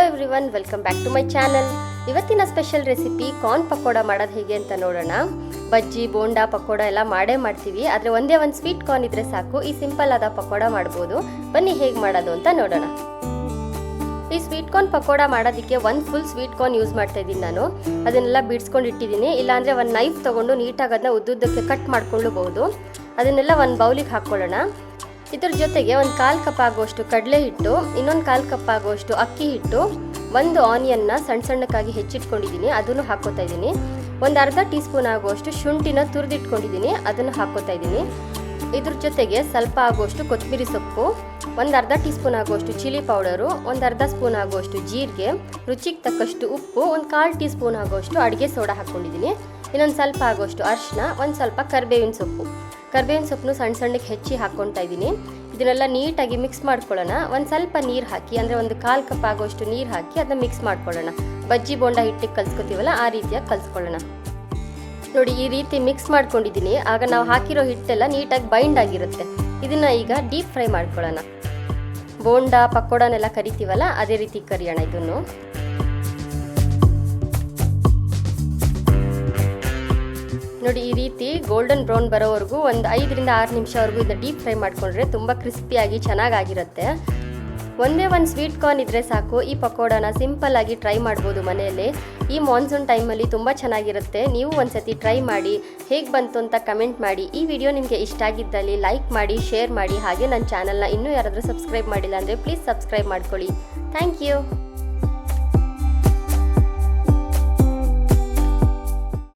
Every one welcome back to my channel ಇವತ್ತಿನ special recipe corn pakoda ಮಾಡೋದು ಹೇಗೆ ಅಂತ ನೋಡೋಣ. ಬಜ್ಜಿ, ಬೋಂಡಾ ಪಕೋಡ ಎಲ್ಲ ಮಾಡೇ ಮಾಡ್ತೀವಿ. ಆದರೆ ಒಂದೇ ಒಂದು ಸ್ವೀಟ್ ಕಾರ್ನ್ ಇದ್ರೆ ಸಾಕು. ಈ ಸಿಂಪಲ್ ಆದ ಪಕೋಡ ಮಾಡ್ಬೋದು. ಬನ್ನಿ ಹೇಗೆ ಮಾಡೋದು ಅಂತ ನೋಡೋಣ. ಈ ಸ್ವೀಟ್ ಕಾರ್ನ್ ಪಕೋಡ ಮಾಡೋದಕ್ಕೆ ಒಂದು ಫುಲ್ ಸ್ವೀಟ್ ಕಾರ್ನ್ ಯೂಸ್ ಮಾಡ್ತಾ ಇದ್ದೀನಿ ನಾನು. ಅದನ್ನೆಲ್ಲ ಬಿಡಿಸ್ಕೊಂಡು ಇಟ್ಟಿದ್ದೀನಿ. ಇಲ್ಲಾಂದರೆ ಒಂದು ನೈಫ್ ತೊಗೊಂಡು ನೀಟಾಗಿ ಅದನ್ನ ಉದ್ದುದ್ದಕ್ಕೆ ಕಟ್ ಮಾಡ್ಕೊಳ್ಳಬಹುದು. ಅದನ್ನೆಲ್ಲ ಒಂದು ಬೌಲಿಗೆ ಹಾಕ್ಕೊಳ್ಳೋಣ. ಇದ್ರ ಜೊತೆಗೆ ಒಂದು ಕಾಲು ಕಪ್ ಆಗುವಷ್ಟು ಕಡಲೆ ಹಿಟ್ಟು, ಇನ್ನೊಂದು ಕಾಲು ಕಪ್ ಆಗುವಷ್ಟು ಅಕ್ಕಿ ಹಿಟ್ಟು, ಒಂದು ಆನಿಯನ್ನ ಸಣ್ಣ ಸಣ್ಣಕ್ಕಾಗಿ ಹೆಚ್ಚಿಟ್ಕೊಂಡಿದ್ದೀನಿ ಅದನ್ನು ಹಾಕೋತಾ ಇದ್ದೀನಿ ಒಂದು ಅರ್ಧ ಟೀ ಸ್ಪೂನ್ ಆಗುವಷ್ಟು ಶುಂಠಿನ ತುರಿದಿಟ್ಕೊಂಡಿದ್ದೀನಿ ಅದನ್ನು ಹಾಕೋತಾ ಇದ್ದೀನಿ ಇದ್ರ ಜೊತೆಗೆ ಸ್ವಲ್ಪ ಆಗುವಷ್ಟು ಕೊತ್ತಂಬರಿ ಸೊಪ್ಪು, ಒಂದು ಅರ್ಧ ಟೀ ಸ್ಪೂನ್ ಆಗುವಷ್ಟು ಚಿಲ್ಲಿ ಪೌಡರು, ಒಂದು ಅರ್ಧ ಸ್ಪೂನ್ ಆಗುವಷ್ಟು ಜೀರಿಗೆ, ರುಚಿಗೆ ತಕ್ಕಷ್ಟು ಉಪ್ಪು, ಒಂದು ಕಾಲು ಟೀ ಸ್ಪೂನ್ ಆಗುವಷ್ಟು ಅಡುಗೆ ಸೋಡಾ ಹಾಕ್ಕೊಂಡಿದ್ದೀನಿ ಇನ್ನೊಂದು ಸ್ವಲ್ಪ ಆಗುವಷ್ಟು ಅರಿಶಿನ ಒಂದು ಸ್ವಲ್ಪ ಕರಿಬೇವಿನ ಸೊಪ್ಪು. ಕರಿಬೇವಿನ ಸೊಪ್ಪನ್ನು ಸಣ್ಣ ಸಣ್ಣಕ್ಕೆ ಹೆಚ್ಚಿ ಹಾಕ್ಕೊತಾ ಇದ್ದೀನಿ. ಇದನ್ನೆಲ್ಲ ನೀಟಾಗಿ ಮಿಕ್ಸ್ ಮಾಡ್ಕೊಳ್ಳೋಣ. ಒಂದು ಸ್ವಲ್ಪ ನೀರು ಹಾಕಿ, ಅಂದರೆ ಒಂದು ಕಾಲು ಕಪ್ ಆಗೋಷ್ಟು ನೀರು ಹಾಕಿ ಅದನ್ನ ಮಿಕ್ಸ್ ಮಾಡ್ಕೊಳ್ಳೋಣ. ಬಜ್ಜಿ, ಬೋಂಡ ಹಿಟ್ಟಿಗೆ ಕಲ್ಸ್ಕೊತೀವಲ್ಲ, ಆ ರೀತಿಯಾಗಿ ಕಲ್ಸ್ಕೊಳ್ಳೋಣ. ನೋಡಿ, ಈ ರೀತಿ ಮಿಕ್ಸ್ ಮಾಡ್ಕೊಂಡಿದ್ದೀನಿ. ಆಗ ನಾವು ಹಾಕಿರೋ ಹಿಟ್ಟೆಲ್ಲ ನೀಟಾಗಿ ಬೈಂಡ್ ಆಗಿರುತ್ತೆ. ಇದನ್ನು ಈಗ ಡೀಪ್ ಫ್ರೈ ಮಾಡ್ಕೊಳ್ಳೋಣ. ಬೋಂಡ, ಪಕೋಡನೆಲ್ಲ ಕರಿತೀವಲ್ಲ, ಅದೇ ರೀತಿ ಕರಿಯೋಣ ಇದನ್ನು. ನೋಡಿ, ಈ ರೀತಿ ಗೋಲ್ಡನ್ ಬ್ರೌನ್ ಬರೋವರೆಗೂ ಒಂದು ಐದರಿಂದ ಆರು ನಿಮಿಷವರೆಗೂ ಇದನ್ನ ಡೀಪ್ ಫ್ರೈ ಮಾಡಿಕೊಂಡ್ರೆ ತುಂಬ ಕ್ರಿಸ್ಪಿಯಾಗಿ ಚೆನ್ನಾಗಾಗಿರುತ್ತೆ. ಒಂದೇ ಒಂದು ಸ್ವೀಟ್ ಕಾರ್ನ್ ಇದ್ದರೆ ಸಾಕು. ಈ ಪಕೋಡಾನ ಸಿಂಪಲ್ ಆಗಿ ಟ್ರೈ ಮಾಡ್ಬೋದು ಮನೆಯಲ್ಲಿ. ಈ ಮಾನ್ಸೂನ್ ಟೈಮಲ್ಲಿ ತುಂಬ ಚೆನ್ನಾಗಿರುತ್ತೆ. ನೀವು ಒಂದ್ಸತಿ ಟ್ರೈ ಮಾಡಿ, ಹೇಗೆ ಬಂತು ಅಂತ ಕಮೆಂಟ್ ಮಾಡಿ. ಈ ವಿಡಿಯೋ ನಿಮಗೆ ಇಷ್ಟ ಆಗಿದ್ದಲ್ಲಿ ಲೈಕ್ ಮಾಡಿ ಶೇರ್ ಮಾಡಿ. ಹಾಗೆ ನನ್ನ ಚಾನಲ್ನ ಇನ್ನೂ ಯಾರಾದರೂ ಸಬ್ಸ್ಕ್ರೈಬ್ ಮಾಡಿಲ್ಲ ಅಂದರೆ ಪ್ಲೀಸ್ ಸಬ್ಸ್ಕ್ರೈಬ್ ಮಾಡ್ಕೊಳ್ಳಿ. Thank you